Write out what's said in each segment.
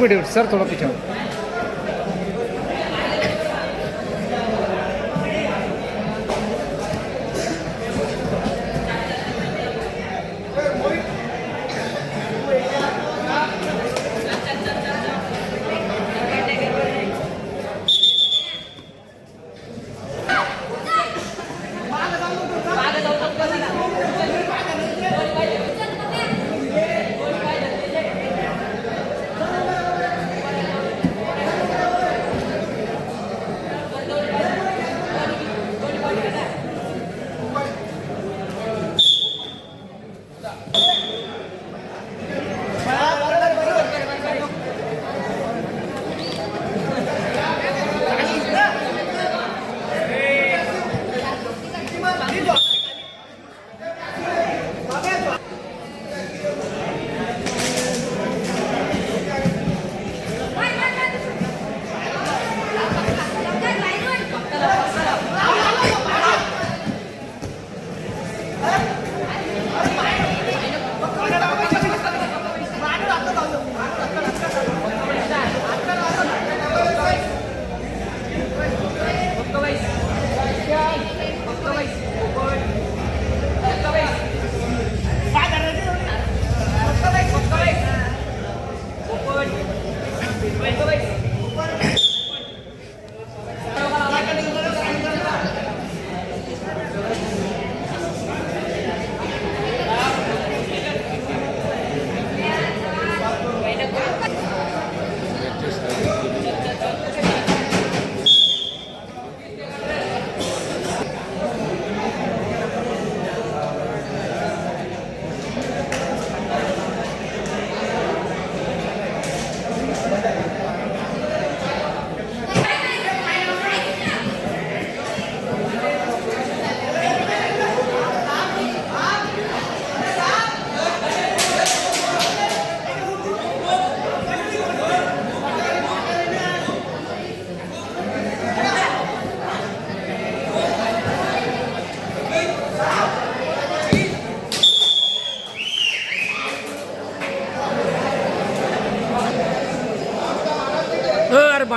एक minute sir थोडं पिछावर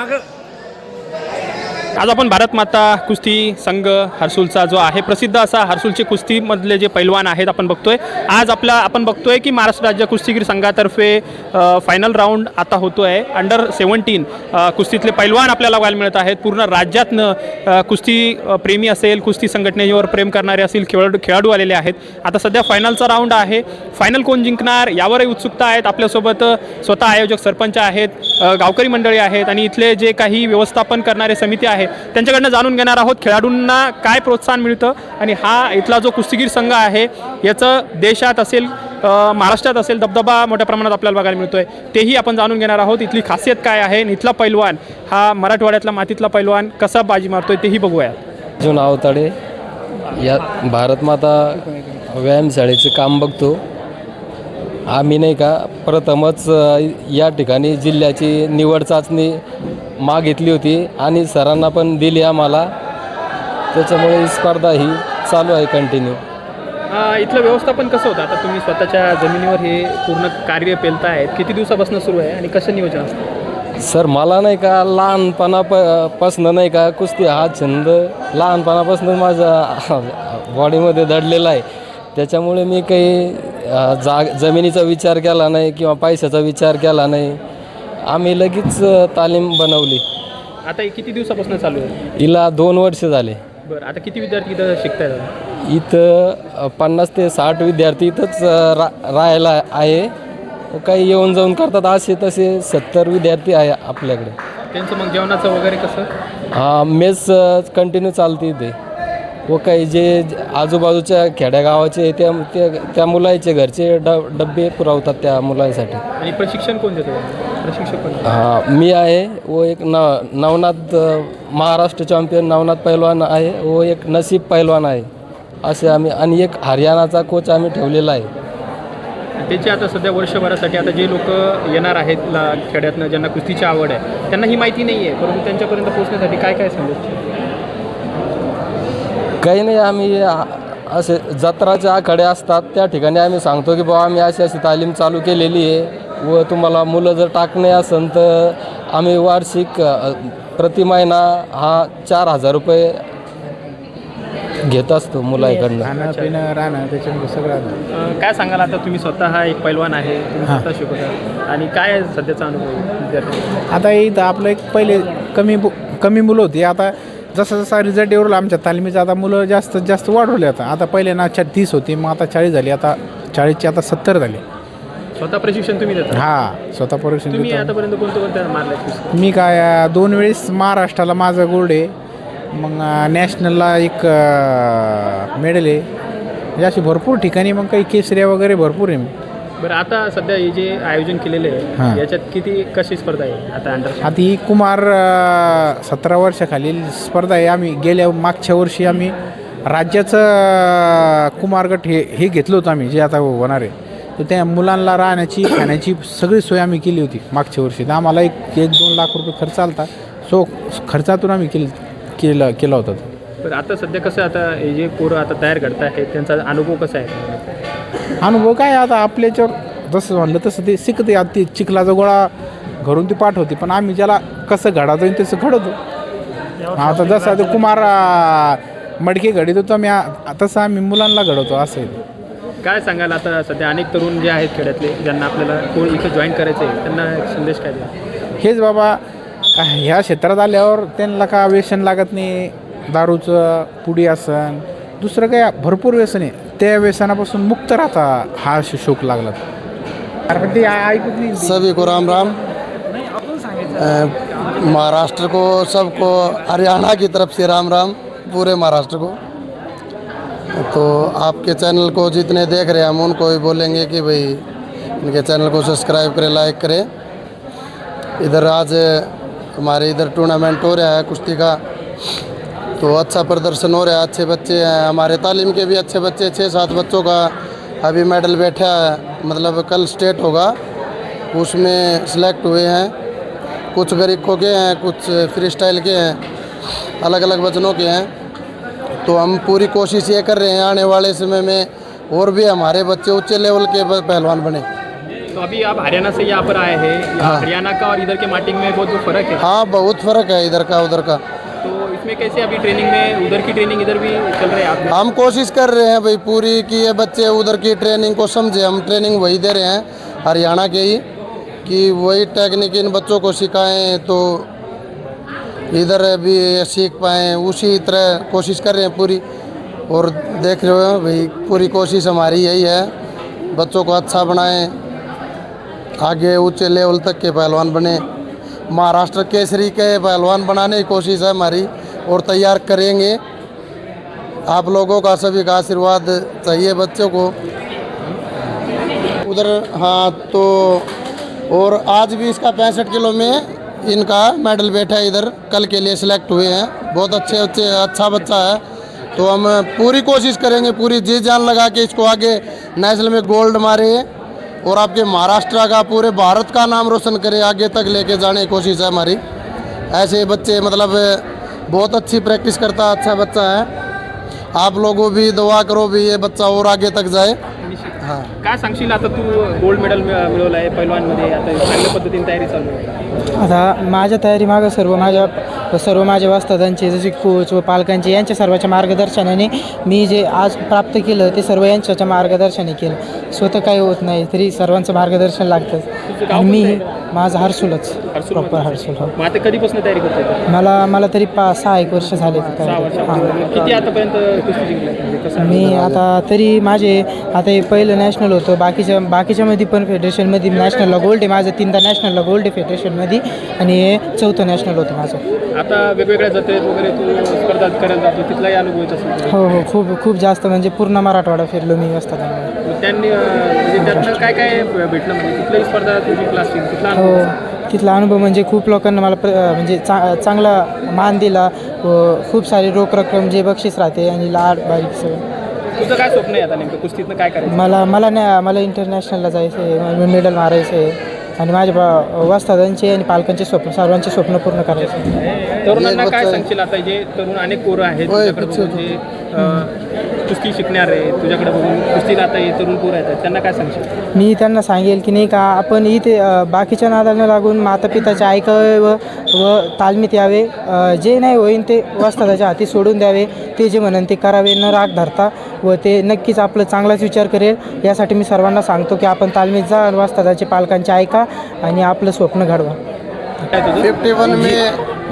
大哥。आज आपण भारत माता कुस्ती संघ हर्सुलचा जो आहे प्रसिद्ध असा हर्सुलचे कुस्तीमधले जे पैलवान आहेत आपण बघतोय. आज आपला आपण बघतोय की महाराष्ट्र राज्य कुस्तीगीर संघातर्फे फायनल राऊंड आता होतो आहे अंडर सेवन्टीन कुस्तीतले पैलवान आपल्याला बघायला मिळत आहेत. पूर्ण राज्यातनं कुस्ती प्रेमी असेल कुस्ती संघटनेवर प्रेम करणारे असेल खेळाडू खेळाडू आलेले आहेत. आता सध्या फायनलचा राऊंड आहे. फायनल कोण जिंकणार यावरही उत्सुकता आहेत. आपल्यासोबत स्वतः आयोजक सरपंच आहेत गावकरी मंडळी आहेत आणि इथले जे काही व्यवस्थापन करणारे समिती आहेत आहे. त्यांच्याकडनं जाणून घेणार आहोत खेळाडूंना काय प्रोत्साहन मिळतं आणि हा इथला जो कुस्तीगीर संघ आहे याचं देशात असेल महाराष्ट्रात असेल दबदबा मोठ्या प्रमाणात आपल्याला बघायला मिळतोय. तेही आपण जाणून घेणार आहोत. इथली खासियत काय आहे? आणि इथला पैलवान हा मराठवाड्यातला मातीतला पैलवान कसा बाजी मारतोय तेही बघूया अर्जुन आवताडे या भारत माता व्यायामशाळेचं काम बघतो. आम्ही नाही का प्रथमच या ठिकाणी जिल्ह्याची निवड चाचणी मागितली होती आणि सरांना पण दिली आम्हाला. त्याच्यामुळे ही स्पर्धा ही चालू आहे कंटिन्यू अ, इथलं व्यवस्थापन कसं होतं? आता तुम्ही स्वतःच्या जमिनीवर हे पूर्ण कार्य पेलतायत. किती दिवसापासून सुरू आहे आणि कसं नियोजन? असतं सर मला नाही का लहानपणा प पासनं नाही का कुस्ती हा छंद लहानपणापासून माझ्या बॉडीमध्ये दडलेला आहे. त्याच्यामुळे मी काही अ, जाग जमिनीचा विचार केला नाही किंवा पैशाचा विचार केला नाही. आम्ही लगेच तालीम बनवली. आता हे किती दिवसापासून चालू आहे? हिला दोन वर्ष झाले. बरं आता किती विद्यार्थी इथं शिकतायत इथं पन्नास ते साठ विद्यार्थी इथंच रा राहायला आहे. काही येऊन जाऊन करतात असे तसे सत्तर विद्यार्थी आहे आपल्याकडे. त्यांचं मग जेवणाचं वगैरे कसं? हा मेस कंटिन्यू चालते इथे. व काही जे ज- आजूबाजूच्या खेड्यागावाचे त्या त्या त्या मुलाचे घरचे डबे पुरवतात त्या मुलांसाठी. आणि प्रशिक्षण कोण देतो? प्रशिक्षक? हा, मी आहे व एक न नवनाथ महाराष्ट्र चॅम्पियन नवनाथ पैलवान आहे व एक नसीब पैलवान आहे. असे आम्ही आणि एक हरियाणाचा कोच आम्ही ठेवलेला आहे. त्याची आता सध्या वर्षभरासाठी आता जे लोक येणार आहेत ला खेड्यातनं ज्यांना कुस्तीची आवड आहे त्यांना ही माहिती नाही आहे परंतु त्यांच्यापर्यंत पोहोचण्यासाठी काय काय सांगू काही नाही आम्ही असे जत्राचे आखाडे असतात त्या ठिकाणी आम्ही सांगतो की बाबा आम्ही अशी अशी तालीम चालू केलेली आहे. व तुम्हाला मुलं जर टाकणे असेल तर आम्ही वार्षिक प्रति महिना हा चार हजार रुपये घेत असतो मुलांकडनं पिणं राहणं त्याच्यामध्ये सगळं अ, काय सांगाल आता? तुम्ही स्वतः एक पैलवान आहे तुम्ही हां. स्वतः शिकवता. आणि काय आहे सध्याचा अनुभव विद्यार्थी आता इथं आपलं एक पहिले कमी बु- कमी मुलं होती. आता जसा जसा रिझल्ट येऊ लागला आमच्या तालमीचा आता मुलं जास्त जास्त वाढवले आता. आता पहिले ना चा तीस होती मग आता चाळीस झाली. आता चाळीसची आता सत्तर झाली. स्वतः प्रशिक्षण तुम्ही देता? हा स्वतः परीक्षण तुम्ही देतो. आतापर्यंत कोणतं कोणत्या मारल्या? मी काय अं, दोन वेळेस महाराष्ट्राला माझं गोल्ड आहे. मग अं, नॅशनलला एक मेडल आहे. म्हणजे अशी भरपूर ठिकाणी मग काही केसऱ्या वगैरे भरपूर आहे. बरं आता सध्या हे जे आयोजन केलेले आहे. याच्यात किती कशी स्पर्धा आहे आता अंडर आता ही कुमार सतरा वर्षाखालील स्पर्धा आहे. आम्ही गेल्या मागच्या वर्षी आम्ही राज्याचं अं, कुमार गट हे हे घेतलं होतं आम्ही जे आता होणार आहे. तर त्या मुलांना राहण्याची खाण्याची सगळी सोय आम्ही केली होती मागच्या वर्षी. तर आम्हाला एक एक दोन लाख रुपये खर्च आलता. सो खर्चातून आम्ही केली केलं केला होता तो. बरं आता सध्या कसं आता हे जे पोरं आता तयार करत आहेत त्यांचा अनुभव कसा आहे? अनुभव काय आता आपल्याच्यावर जसं म्हणलं तसं ते शिकते. आता ते चिखलाचा गोळा घरून ती पाठवते. पण आम्ही ज्याला कसं घडावतो तसं घडवतो. आता जसं ते कुमार मडके घडीत होतो आम्ही तसं आम्ही मुलांना घडवतो असं आहे. काय सांगाल आता सध्या अनेक तरुण जे आहेत खेड्यातले ज्यांना आपल्याला कोण इथं जॉईन करायचं आहे त्यांना एक संदेश काय द्या हेच बाबा का ह्या क्षेत्रात आल्यावर त्यांना का व्यसन लागत नाही. दारूचं पुडी असन दुसरं काय भरपूर व्यसन आहे. त्या व्यसनापासून मुक्त राहता हा शोक लागला. अरे पण ते ऐकत नाही. सभी को राम. राम महाराष्ट्र को सबको हरियाणा की तरफ से राम राम. पूरे महाराष्ट्र को तो आपके चैनल को जितने देख रहे हैं, हम उनको भी बोलेंगे कि भाई इनके चैनल को सब्सक्राइब करें लाइक करें। इधर आज हमारे इधर टूर्नामेंट हो रहा है कुश्ती का तो अच्छा प्रदर्शन हो रहा है, अच्छे बच्चे हैं। हमारे तालीम के भी अच्छे बच्चे छः सात बच्चों का अभी मेडल बैठा है। मतलब कल स्टेट होगा, उसमें सेलेक्ट हुए हैं। कुछ गरीबों के हैं, कुछ फ्री स्टाइल के हैं अलग अलग वजनों के हैं। तो हम पूरी कोशिश ये कर रहे हैं आने वाले समय में और भी हमारे बच्चे ऊँचे लेवल के पहलवान बने। तो अभी आप हरियाणा से यहाँ पर आए हैं हाँ। हरियाणा का और इधर के मार्टिंग में बहुत बहुत फ़र्क है? हाँ बहुत फ़र्क है इधर का उधर का। तो इसमें कैसे अभी ट्रेनिंग में उधर की ट्रेनिंग इधर भी चल रही है आप हम कोशिश कर रहे हैं भाई पूरी कि ये बच्चे उधर की ट्रेनिंग को समझे। हम ट्रेनिंग वही दे रहे हैं हरियाणा के ही कि वही टेक्निक इन बच्चों को सिखाएँ तो इधर भी सीख पाएँ उसी तरह कोशिश कर रहे हैं पूरी। और देख रहे हो भाई, पूरी कोशिश हमारी यही है, बच्चों को अच्छा बनाएँ, आगे ऊँचे लेवल तक के पहलवान बने। महाराष्ट्र केसरी के पहलवान बनाने की कोशिश है हमारी, और तैयार करेंगे। आप लोगों का सभी का आशीर्वाद चाहिए बच्चों को। उधर हाँ तो और आज भी इसका पैंसठ किलो में इनका मेडल बैठा है इधर। कल के लिए सिलेक्ट हुए हैं। बहुत अच्छे अच्छे अच्छा बच्चा है। तो हम पूरी कोशिश करेंगे, पूरी जी जान लगा के इसको आगे नेशनल में गोल्ड मारे और आपके महाराष्ट्र का, पूरे भारत का नाम रोशन करे। आगे तक लेके जाने की कोशिश है हमारी। ऐसे बच्चे मतलब बहुत अच्छी प्रैक्टिस करता अच्छा बच्चा है। आप लोगों भी, दुआ करो भी ये बच्चा और आगे तक जाए। हां. काय सांगशील आता तू गोल्ड मेडल मिळवलं आहे पैलवानमध्ये? आता चांगल्या पद्धतीने तयारी चालू आहे. आता माझ्या तयारी मागं सर्व माझ्या सर्व माझ्या वस्तादांचे जसे कोच व पालकांचे यांच्या सर्वांच्या मार्गदर्शनाने मी जे आज प्राप्त केलं ते सर्व यांच्या मार्गदर्शनाने केलं. स्वतः काही होत नाही तरी सर्वांचं मार्गदर्शन लागतं तुझं गाव आणि मी? माझं हर्सूलच. हर्सूल प्रॉपर हर्सूल हो. मग आता कधीपासून तयारी करतोय मला मला तरी पाच सहा एक वर्ष झाले सहा तयारी. वर्षापासून हां. किती आतापर्यंत कुस्ती मी आता तरी माझे आता हे पहिलं नॅशनल होतं. बाकीच्या बाकीच्यामध्ये पण फेडरेशनमध्ये नॅशनलला गोल्ड आहे. माझं तीनदा नॅशनलला गोल्ड आहे फेडरेशनमध्ये आणि हे चौथं नॅशनल होतं माझं. आता वेगवेगळ्या जत्रेत वगैरे तू स्पर्धा करायला जातो. तिथलाही अनुभव हो हो. खूप खूप जास्त म्हणजे पूर्ण मराठवाडा फिरलो मी असतात त्यांनी म्हणजे काय काय भेटलं? म्हणजे कुठल्याही स्पर्धा तुझी तिथला हो. तिथला अनुभव म्हणजे खूप लोकांना मला प्र म्हणजे चा चांगला मान दिला व खूप सारी रोख रक्कम जे बक्षीस राहते आणि लाड बारीक सगळं. तुझं काय स्वप्न आहे आता नेमकं? कुस्तीतनं काय करायचं? मला मला नाही मला इंटरनॅशनलला जायचं आहे मेडल मारायचं आहे आणि माझ्या बा वस्तादांचे आणि पालकांचे स्वप्न सर्वांचे स्वप्न पूर्ण करायचे. तरुणांना काय सांगशील आता? जे तरुण अनेक पोरं आहेत कुस्ती शिकणार आहे तुझ्याकडे बघून कुस्तीला आता हे तरुण पोरं आहेत त्यांना काय सांगशील? मी त्यांना सांगेल की नाही का आपण इथे अ, बाकीच्या नादाला लागून मातापिताचे ऐकावे व व तालमीत यावे. अ, जे नाही होईन ते वस्तादाच्या हाती सोडून द्यावे. ते जे म्हणेन ते करावे न राग धरता. व ते नक्कीच आपलं चांगलाच विचार करेल. यासाठी मी सर्वांना सांगतो की आपण तालमीत जा आणि वस्तादाचे पालकांचे ऐका आणि आपलं स्वप्न घडवा. काय तुझं? फिफ्टी वन में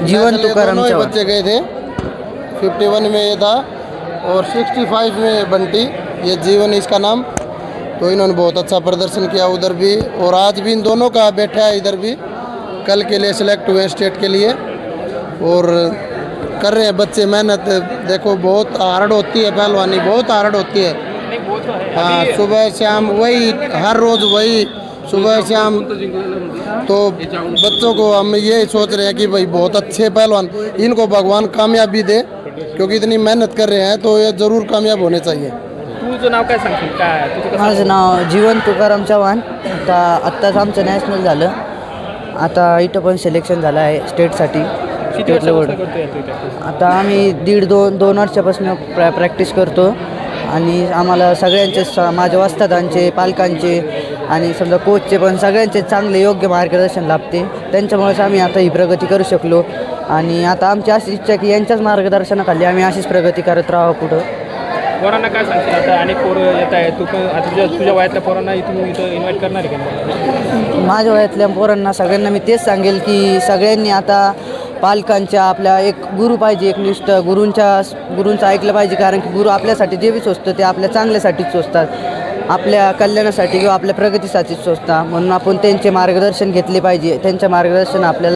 जीवन नैशनल तुकाराम दोनों ही। बच्चे गए थे. फिफ्टी वन में ये था और सिक्सटी फाइव में बंटी ये जीवन इसका नाम। तो इन्होंने बहुत अच्छा प्रदर्शन किया उधर भी और आज भी इन दोनों का बैठा है इधर भी कल के लिए सिलेक्ट हुए स्टेट के लिए। और कर रहे हैं बच्चे मेहनत देखो बहुत हार्ड होती है पहलवानी बहुत हार्ड होती है। तो है। हाँ सुबह शाम वही हर रोज़ वही सुबह शाम। तो बच्चों को हम ये सोच रहे हैं कि भाई बहुत अच्छे पहलवान इनको भगवान कामयाबी दे। क्योंकि इतनी मेहनत कर रहे हैं तो ये ज़रूर कामयाब होने चाहिए। तुझं नाव काय सांगशील? काय? तुझं कसं माझं नाव जीवन तुकाराम चव्हाण. आता आत्ताच आमचं नॅशनल झालं. आता इथं पण सिलेक्शन झालं आहे स्टेटसाठी किती स्टेट लेवल वर्षापासून करतोय तू इथे? आता आम्ही दीड दोन दोन वर्षापासून प्रॅ प्रॅक्टिस करतो. आणि आम्हाला सगळ्यांचे स माझ्या वस्तादांचे पालकांचे आणि समजा कोचचे पण सगळ्यांचे चांगले योग्य मार्गदर्शन लाभते. त्यांच्यामुळेच आम्ही आता ही प्रगती करू शकलो. आणि आता आमची अशी इच्छा की यांच्याच मार्गदर्शनाखाली आम्ही अशीच प्रगती करत राहावं पुढं. पोरांना काय सांगशील आता? अनेक पोरं येत आहे तू पण आता तुझ्या तुझ्या वयातल्या पोरांना इथून इथं इन्व्हाइट करणार आहे का माझ्या वयातल्या पोरांना सगळ्यांना मी तेच सांगेल की सगळ्यांनी आता पालकांच्या आपल्या एक गुरु पाहिजे एक निष्ठ गुरूंच्या गुरूंचं ऐकलं पाहिजे कारण की गुरु आपल्यासाठी जे बी सोचतं ते आपल्या चांगल्यासाठीच सोचतात आपल्या कल्याणासाठी किंवा आपल्या प्रगतीसाठीच सोचतात म्हणून आपण त्यांचे मार्गदर्शन घेतले पाहिजे. त्यांच्या मार्गदर्शन आपल्याला